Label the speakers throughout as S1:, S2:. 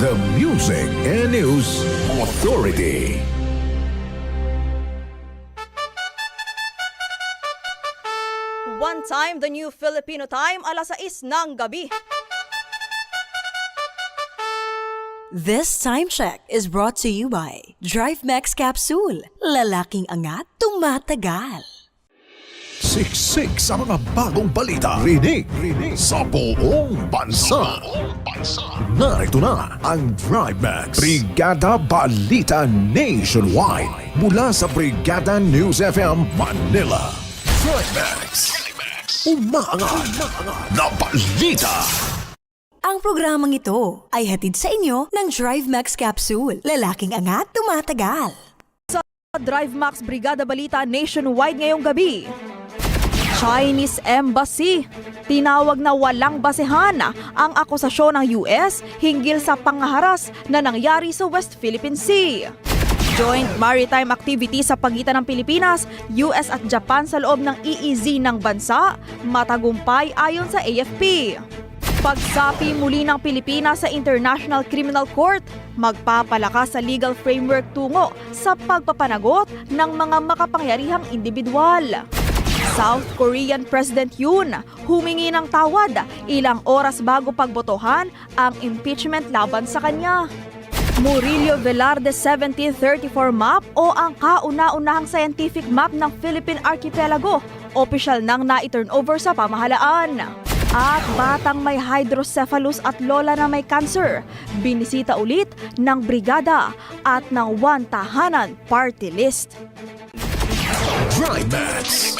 S1: The Music and News Authority.
S2: One time, the new Filipino time, alas 6 ng gabi.
S3: This time check is brought to you by Drive Max Capsule. Lalaking angat, tumatagal.
S4: Siksik sa mga bagong balita. Rinig, rinig sa buong bansa. Narito na ang Drive Max. Brigada Balita Nationwide. Mula sa Brigada News FM Manila. Drive Max. Umaangat na balita.
S3: Ang programang ito ay hatid sa inyo ng Drive Max Capsule. Lalaking angat, tumatagal.
S2: Drive Max Brigada Balita nationwide ngayong gabi. Chinese Embassy. Tinawag na walang basehan ang akusasyon ng US hinggil sa pangaharas na nangyari sa West Philippine Sea. Joint maritime activity sa pagitan ng Pilipinas, US at Japan sa loob ng EEZ ng bansa, matagumpay ayon sa AFP. Pagsapi muli ng Pilipinas sa International Criminal Court, magpapalakas sa legal framework tungo sa pagpapanagot ng mga makapangyarihang individual. South Korean President Yoon humingi ng tawad ilang oras bago pagbotohan ang impeachment laban sa kanya. Murillo Velarde 1734 map o ang kauna-unahang scientific map ng Philippine Archipelago, opisyal nang na-turnover sa pamahalaan. At batang may hydrocephalus at lola na may cancer, binisita ulit ng brigada at ng one tahanan party list.
S4: Drive Max.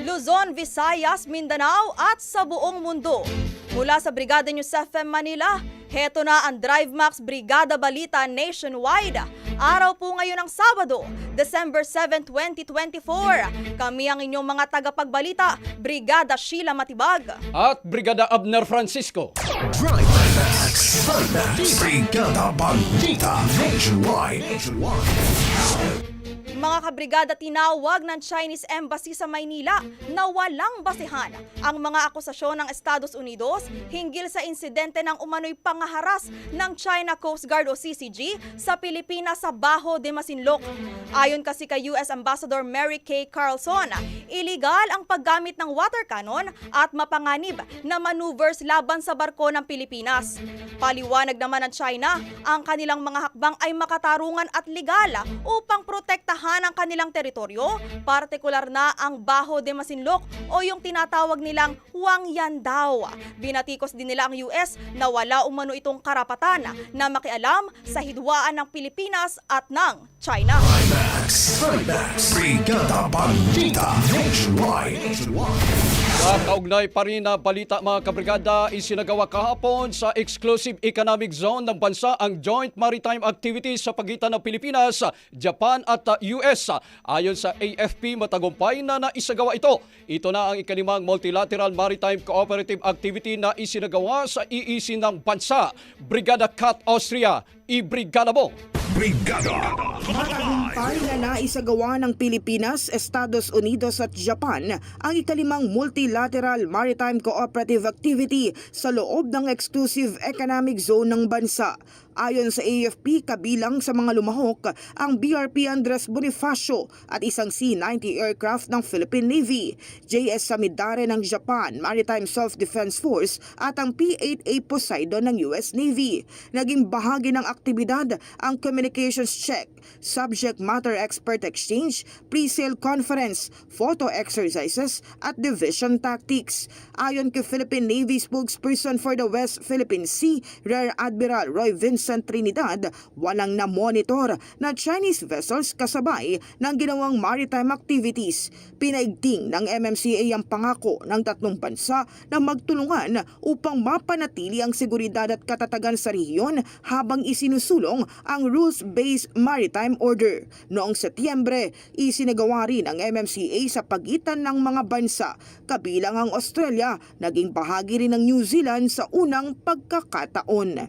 S2: Luzon, Visayas, Mindanao at sa buong mundo. Mula sa Brigada News FM Manila, heto na ang Drive Max Brigada Balita Nationwide. Araw po ngayon ng Sabado, December 7, 2024. Kami ang inyong mga tagapagbalita, Brigada Sheila Matibag.
S5: at Brigada Abner Francisco.
S1: Drive Max, Brigada Balita Nationwide.
S2: Mga kabrigada tinawag ng Chinese Embassy sa Maynila na walang basihan ang mga akusasyon ng Estados Unidos hinggil sa insidente ng umano'y pangaharas ng China Coast Guard o CCG sa Pilipinas sa Baho de Masinloc. Ayon kasi kay US Ambassador Mary Kay Carlson, illegal ang paggamit ng water cannon at mapanganib na maneuvers laban sa barko ng Pilipinas. Paliwanag naman ng China, ang kanilang mga hakbang ay makatarungan at legal upang protektahan ang kanilang teritoryo, partikular na ang Baho de Masinloc o yung tinatawag nilang Wang Yan daw. Binatikos din nila ang US na wala umano itong karapatan na makialam sa hidwaan ng Pilipinas at ng China.
S1: Balita Nationwide.
S5: Sa kaugnay pa rin na balita mga kabrigada, isinagawa kahapon sa Exclusive Economic Zone ng bansa ang Joint Maritime Activities sa pagitan ng Pilipinas, Japan at uh, US. Ayon sa AFP, matagumpay na naisagawa ito. Ito na ang ikalimang Multilateral Maritime Cooperative Activity na isinagawa sa EEC ng bansa. Brigada Cat Austria, i-brigada mo!
S4: Brigada.
S6: Matagumpay na naisagawa ng Pilipinas, Estados Unidos at Japan ang ikalimang multilateral maritime cooperative activity sa loob ng exclusive economic zone ng bansa. Ayon sa AFP, kabilang sa mga lumahok ang BRP Andres Bonifacio at isang C-90 aircraft ng Philippine Navy, JS Samidare ng Japan Maritime Self-Defense Force at ang P-8A Poseidon ng US Navy. Naging bahagi ng aktibidad ang communications check, subject matter expert exchange, pre-sale conference, photo exercises at division tactics. Ayon kay Philippine Navy spokesperson for the West Philippine Sea, Rear Admiral Roy Vincent Trinidad, walang na-monitor na Chinese vessels kasabay ng ginawang maritime activities. Pinaigting ng MMCA ang pangako ng tatlong bansa na magtulungan upang mapanatili ang seguridad at katatagan sa rehiyon habang isinusulong ang Rules-Based Maritime Order. Noong Setyembre, isinagawa rin ang MMCA sa pagitan ng mga bansa, kabilang ang Australia, naging bahagi rin ng New Zealand sa unang pagkakataon.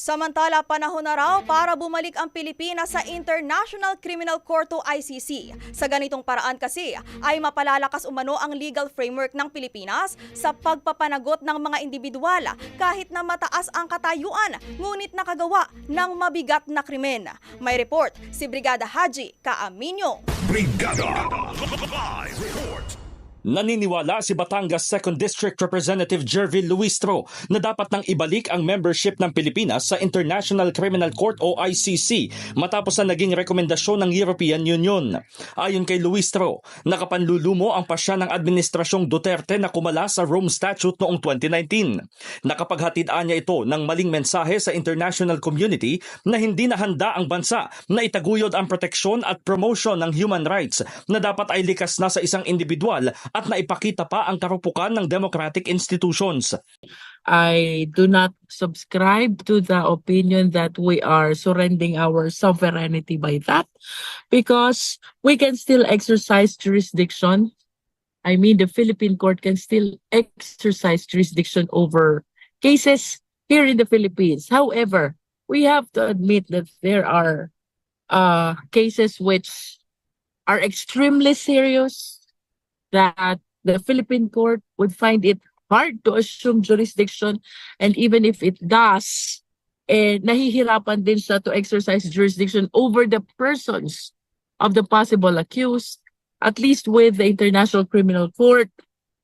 S2: Samantala, panahon na raw para bumalik ang Pilipinas sa International Criminal Court o ICC. Sa ganitong paraan kasi ay mapalalakas umano ang legal framework ng Pilipinas sa pagpapanagot ng mga individual kahit na mataas ang katayuan ngunit nakagawa ng mabigat na krimen. May report si Brigada Haji Kaaminyo.
S4: Brigada. Live report.
S7: Naniniwala si Batangas 2nd District Representative Jervin Luistro na dapat nang ibalik ang membership ng Pilipinas sa International Criminal Court o ICC matapos na naging rekomendasyon ng European Union. Ayon kay Luistro, nakapanlulumo ang pasya ng Administrasyong Duterte na kumala sa Rome Statute noong 2019. Nakapaghatidaan niya ito ng maling mensahe sa international community na hindi na handa ang bansa na itaguyod ang proteksyon at promotion ng human rights na dapat ay likas na sa isang individual at naipakita pa ang karupukan ng democratic institutions.
S8: I do not subscribe to the opinion that we are surrendering our sovereignty by that because we can still exercise jurisdiction. I mean, the Philippine court can still exercise jurisdiction over cases here in the Philippines. However, we have to admit that there are uh, cases which are extremely serious that the Philippine court would find it hard to assume jurisdiction and even if it does, eh, nahihirapan din siya to exercise jurisdiction over the persons of the possible accused. At least with the International Criminal Court,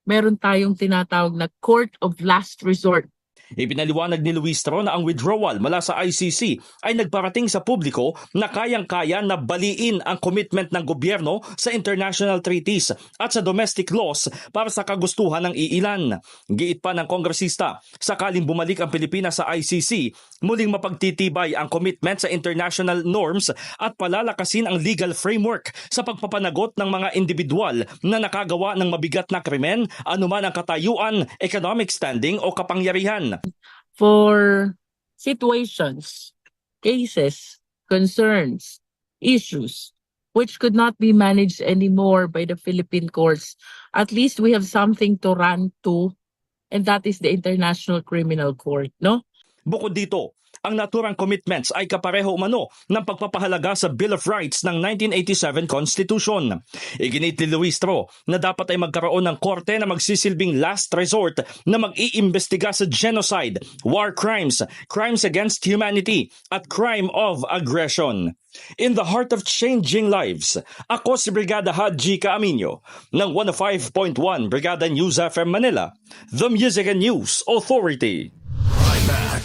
S8: meron tayong tinatawag na court of last resort.
S7: Ipinaliwanag ni Luistro na ang withdrawal mula sa ICC ay nagparating sa publiko na kayang-kaya na baliin ang commitment ng gobyerno sa international treaties at sa domestic laws para sa kagustuhan ng iilan. Giit pa ng kongresista, sakaling bumalik ang Pilipinas sa ICC, muling mapagtitibay ang commitment sa international norms at palalakasin ang legal framework sa pagpapanagot ng mga individual na nakagawa ng mabigat na krimen, anuman ang katayuan, economic standing o kapangyarihan.
S8: For situations, cases, concerns, issues which could not be managed anymore by the Philippine courts. At least we have something to run to, and that is the International Criminal Court, no?
S7: Bukod dito, ang naturang commitments ay kapareho umano ng pagpapahalaga sa Bill of Rights ng 1987 Constitution. Iginit ni Luistro na dapat ay magkaroon ng korte na magsisilbing last resort na mag-iimbestiga sa genocide, war crimes, crimes against humanity, at crime of aggression. In the heart of changing lives, ako si Brigada Haji Caaminyo ng 105.1 Brigada News FM Manila, the Music and News Authority.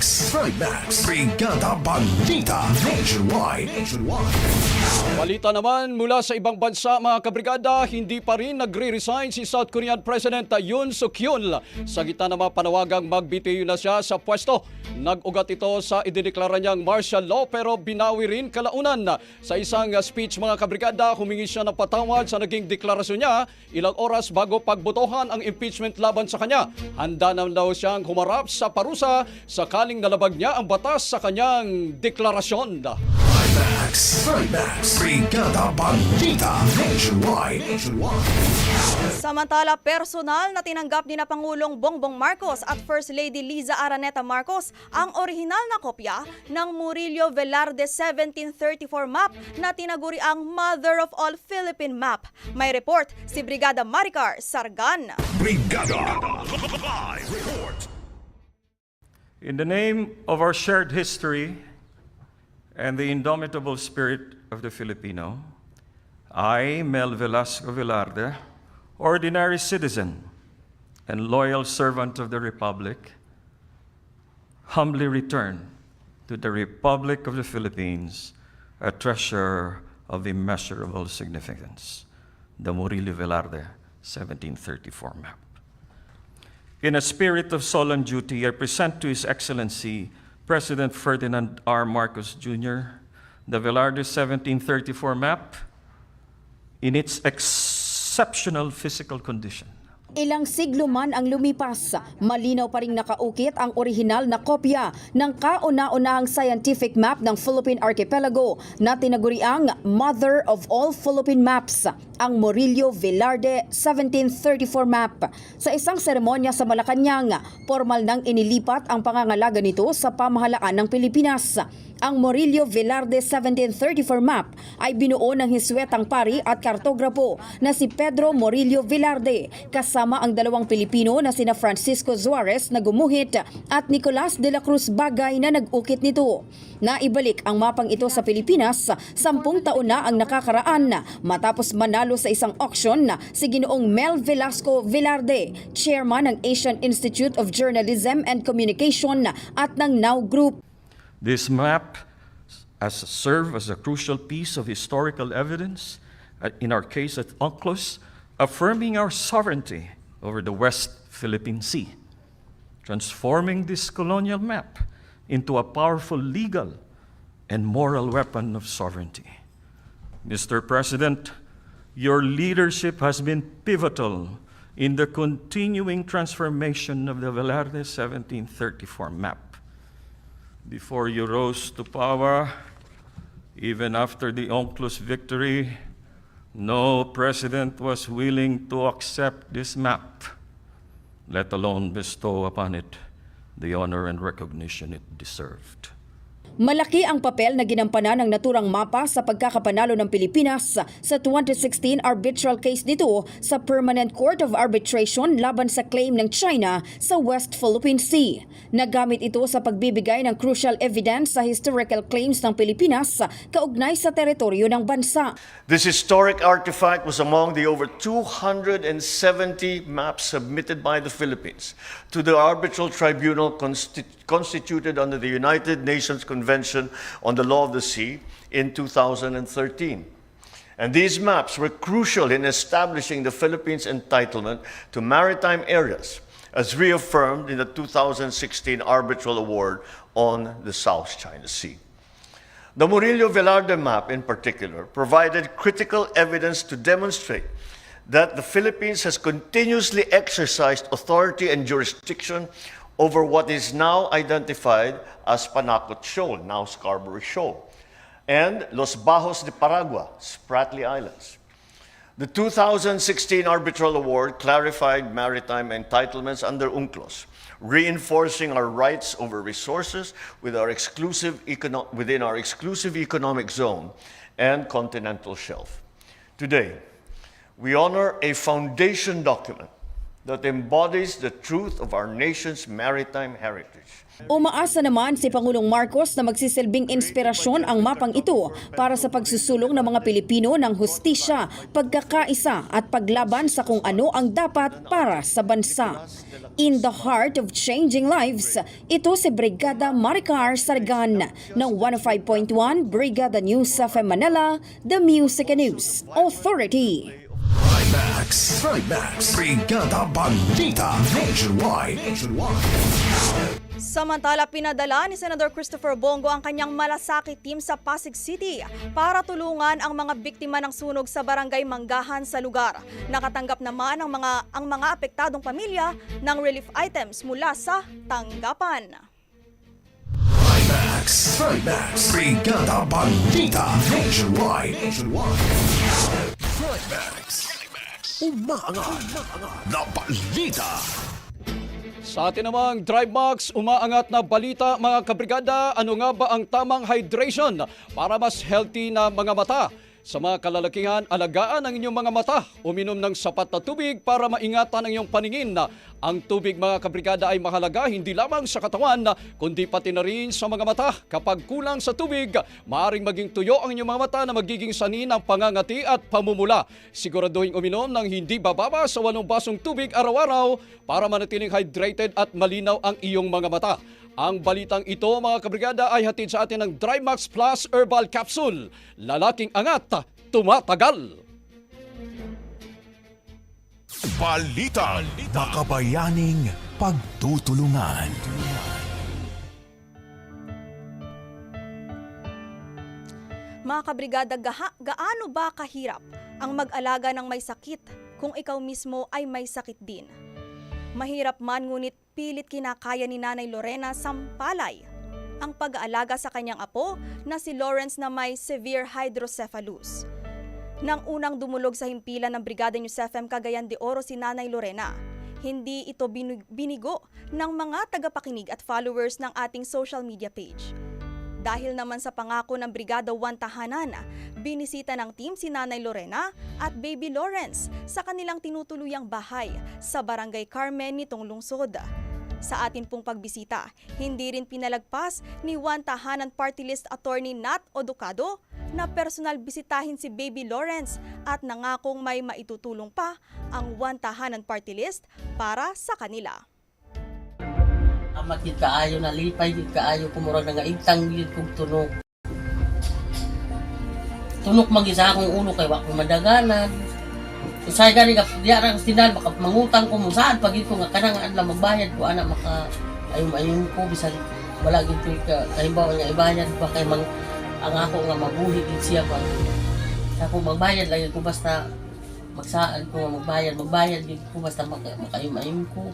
S4: Max, Max, Brigada Balita Nationwide. Nationwide.
S5: Balita naman mula sa ibang bansa mga kabrigada, hindi pa rin nagre-resign si South Korean President Yoon Suk Yeol sa gitna ng mga panawagang magbitiyo na siya sa pwesto. Nag-ugat ito sa idineklara niyang martial law pero binawi rin kalaunan. Sa isang speech mga kabrigada, humingi siya ng patawad sa naging deklarasyon niya ilang oras bago pagbotohan ang impeachment laban sa kanya. Handa na daw siyang humarap sa parusa sakaling nalabag niya ang batas sa kanyang deklarasyon.
S4: Max, Max, Brigada Balita Nationwide. Nationwide.
S2: Samantala, personal na tinanggap ni na Pangulong Bongbong Marcos at First Lady Liza Araneta Marcos ang orihinal na kopya ng Murillo Velarde 1734 map na tinaguri ang Mother of All Philippine Map. May report si Brigada Maricar Sargan.
S4: Brigada Live Report.
S9: In the name of our shared history and the indomitable spirit of the Filipino, I, Mel Velasco Velarde, ordinary citizen and loyal servant of the Republic, humbly return to the Republic of the Philippines a treasure of immeasurable significance, the Murillo Velarde 1734 map. In a spirit of solemn duty, I present to His Excellency President Ferdinand R. Marcos Jr. the Velarde 1734 map in its exceptional physical condition.
S10: Ilang siglo man ang lumipas, malinaw pa rin nakaukit ang orihinal na kopya ng kauna-unahang scientific map ng Philippine Archipelago na tinaguriang Mother of All Philippine Maps, ang Murillo Velarde 1734 map. Sa isang seremonya sa Malacanang, formal nang inilipat ang pangangalaga nito sa pamahalaan ng Pilipinas. Ang Murillo Velarde 1734 map ay binuo ng hiswetang pari at kartograpo na si Pedro Murillo Velarde kasama ang dalawang Pilipino na sina Francisco Suarez na gumuhit at Nicolas de la Cruz Bagay na nag-ukit nito. Naibalik ang mapang ito sa Pilipinas sampung taon na ang nakakaraan matapos manalo sa isang auction si Ginoong Mel Velasco Velarde, chairman ng Asian Institute of Journalism and Communication at ng Now Group.
S9: This map has served as a crucial piece of historical evidence, uh, in our case at UNCLOS, affirming our sovereignty over the West Philippine Sea, transforming this colonial map into a powerful legal and moral weapon of sovereignty. Mr. President, your leadership has been pivotal in the continuing transformation of the Velarde 1734 map before you rose to power, even after the UNCLOS victory, no president was willing to accept this map, let alone bestow upon it the honor and recognition it deserved.
S10: Malaki ang papel na ginampanan ng naturang mapa sa pagkakapanalo ng Pilipinas sa 2016 arbitral case nito sa Permanent Court of Arbitration laban sa claim ng China sa West Philippine Sea. Nagamit ito sa pagbibigay ng crucial evidence sa historical claims ng Pilipinas kaugnay sa teritoryo ng bansa.
S11: This historic artifact was among the over 270 maps submitted by the Philippines to the arbitral tribunal consti- constituted under the United Nations Convention on the Law of the Sea in 2013. And these maps were crucial in establishing the Philippines' entitlement to maritime areas, as reaffirmed in the 2016 arbitral award on the South China Sea. The Murillo Velarde map, in particular, provided critical evidence to demonstrate that the Philippines has continuously exercised authority and jurisdiction over what is now identified as Panacot Shoal, now Scarborough Shoal, and Los Bajos de Paragua, Spratly Islands. The 2016 arbitral award clarified maritime entitlements under UNCLOS, reinforcing our rights over resources with our econo- within our exclusive economic zone and continental shelf. Today, we honor a foundation document that embodies the truth of our nation's maritime heritage.
S10: Umaasa naman si Pangulong Marcos na magsisilbing inspirasyon ang mapang ito para sa pagsusulong ng mga Pilipino ng hustisya, pagkakaisa at paglaban sa kung ano ang dapat para sa bansa. In the heart of changing lives, ito si Brigada Maricar Sargan ng 105.1 Brigada News sa Manila, The Music News Authority.
S4: Trimax. Trimax. Brigada Balita Nationwide.
S2: Samantala, pinadala ni Senator Christopher Bongo ang kanyang malasakit team sa Pasig City para tulungan ang mga biktima ng sunog sa barangay Manggahan sa lugar. Nakatanggap naman ang mga, ang mga apektadong pamilya ng relief items mula sa tanggapan.
S4: Trimax. Trimax. Brigada Balita Nationwide. Trimax. Umaangat. Na balita.
S5: Sa atin namang Drive Max, umaangat na balita mga kabrigada, ano nga ba ang tamang hydration para mas healthy na mga mata? Sa mga kalalakihan, alagaan ang inyong mga mata. Uminom ng sapat na tubig para maingatan ang iyong paningin. Ang tubig mga kabrigada ay mahalaga hindi lamang sa katawan, kundi pati na rin sa mga mata. Kapag kulang sa tubig, maaring maging tuyo ang inyong mga mata na magiging sanin ng pangangati at pamumula. Siguraduhin uminom ng hindi bababa sa walong basong tubig araw-araw para manatiling hydrated at malinaw ang iyong mga mata. Ang balitang ito mga kabrigada ay hatid sa atin ng Drymax Plus Herbal Capsule. Lalaking angat, tumatagal.
S4: Balita. Makabayaning pagtutulungan.
S2: Mga kabrigada, gaha, gaano ba kahirap ang mag-alaga ng may sakit kung ikaw mismo ay may sakit din? Mahirap man ngunit pilit kinakaya ni Nanay Lorena Sampalay ang pag-aalaga sa kanyang apo na si Lawrence na may severe hydrocephalus. Nang unang dumulog sa himpilan ng Brigada News FM Cagayan de Oro si Nanay Lorena, hindi ito binig- binigo ng mga tagapakinig at followers ng ating social media page. Dahil naman sa pangako ng Brigada 1 Tahanan, binisita ng team si Nanay Lorena at Baby Lawrence sa kanilang tinutuluyang bahay sa Barangay Carmen nitong lungsod. Sa atin pong pagbisita, hindi rin pinalagpas ni 1 Tahanan Party List Attorney Nat Oducado na personal bisitahin si Baby Lawrence at nangakong may maitutulong pa ang 1 Tahanan Party List para sa kanila.
S12: Amat yun kaayo na lipay yun kaayo kumurag na nga intang yun kong tunok. Tunok mag-isa akong ulo kay wako madaganan. Usay gani ka diya ra sinal maka mangutang ko mo saan pag ito nga kanang adlaw magbayad ko ana maka ayun ayun ko bisan wala gid ko ka kalimbawa nga ibayad pa kay mang ang ako nga mabuhi gid siya pa. Ako magbayad lang ko basta magsaan ko nga magbayad magbayad gid ko basta maka, makayum-ayum ko.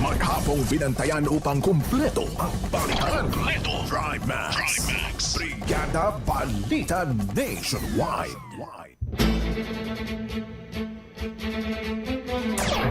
S1: Maghapong binantayan upang kumpleto ang balitan. Kumpleto. Drive Max. Brigada Balita Nationwide.